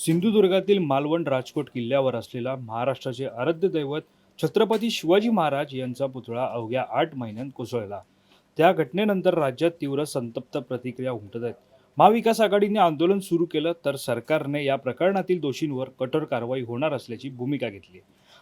सिंधुदुर्गातील मालवण राजकोट किल्ल्यावर असलेला महाराष्ट्राचे आराध्य दैवत छत्रपती शिवाजी महाराज यांचा पुतळा अवघ्या आठ महिन्यांत कोसळला. त्या घटनेनंतर राज्यात तीव्र संतप्त प्रतिक्रिया उमटत आहेत. महाविकास आघाडीने आंदोलन सुरू केलं तर सरकारने या प्रकरणातील दोषींवर कठोर कारवाई होणार असल्याची भूमिका घेतली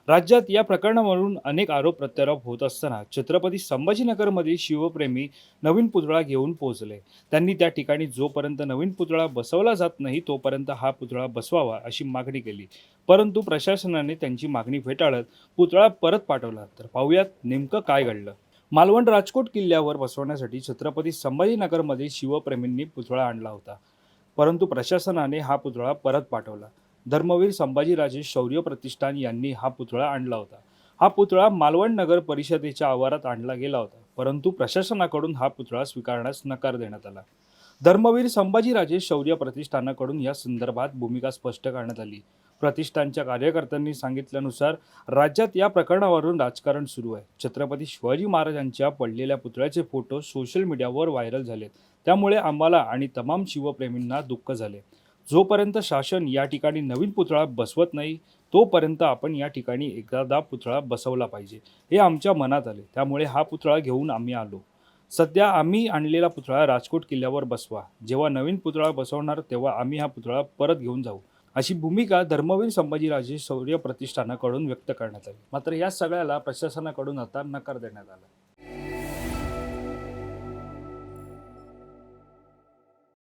राज्यात या प्रकरणावरून अनेक आरोप प्रत्यारोप होत असताना छत्रपती संभाजीनगरमधील शिवप्रेमी नवीन पुतळा घेऊन पोहोचले. त्यांनी त्या ठिकाणी जोपर्यंत नवीन पुतळा बसवला जात नाही तोपर्यंत हा पुतळा बसवावा अशी मागणी केली. परंतु प्रशासनाने त्यांची मागणी फेटाळत पुतळा परत पाठवला. तर पाहूयात नेमकं काय घडलं. मालवण राजकोट किल्ल्यावर बसवण्यासाठी छत्रपती संभाजीनगरमध्ये शिवप्रेमींनी पुतळा आणला होता. परंतु प्रशासनाने हा पुतळा परत पाठवला. धर्मवीर संभाजीराजे शौर्य प्रतिष्ठान यांनी हा पुतळा आणला होता. हा पुतळा मालवण नगर परिषदेच्या आवारात आणला गेला होता परंतु प्रशासनाकडून हा पुतळा स्वीकारण्यास नकार देण्यात आला. धर्मवीर संभाजीराजे शौर्य प्रतिष्ठानाकडून या संदर्भात भूमिका स्पष्ट करण्यात आली. प्रतिष्ठानच्या कार्यकर्त्यांनी सांगितल्यानुसार राज्यात या प्रकरणावरून राजकारण सुरू आहे. छत्रपती शिवाजी महाराजांच्या पडलेल्या पुतळ्याचे फोटो सोशल मीडियावर व्हायरल झालेत. त्यामुळे आम्हाला आणि तमाम शिवप्रेमींना दुःख झाले. जोपर्यंत शासन या ठिकाणी नवीन पुतळा बसवत नाही तोपर्यंत आपण या ठिकाणी एखादा पुतळा बसवला पाहिजे. हे आमच्या मनात आले. त्यामुळे हा पुतळा घेऊन आम्ही आलो. सध्या आम्ही आणलेला पुतळा राजकोट किल्ल्यावर बसवा. जेव्हा नवीन पुतळा बसवणार तेव्हा आम्ही हा पुतळा परत घेऊन जाऊ. अशी भूमिका धर्मवीर संभाजीराजे शौर्य प्रतिष्ठानाकडून व्यक्त करण्यात आली. मात्र या सगळ्याला प्रशासनाकडून आता नकार देण्यात आला.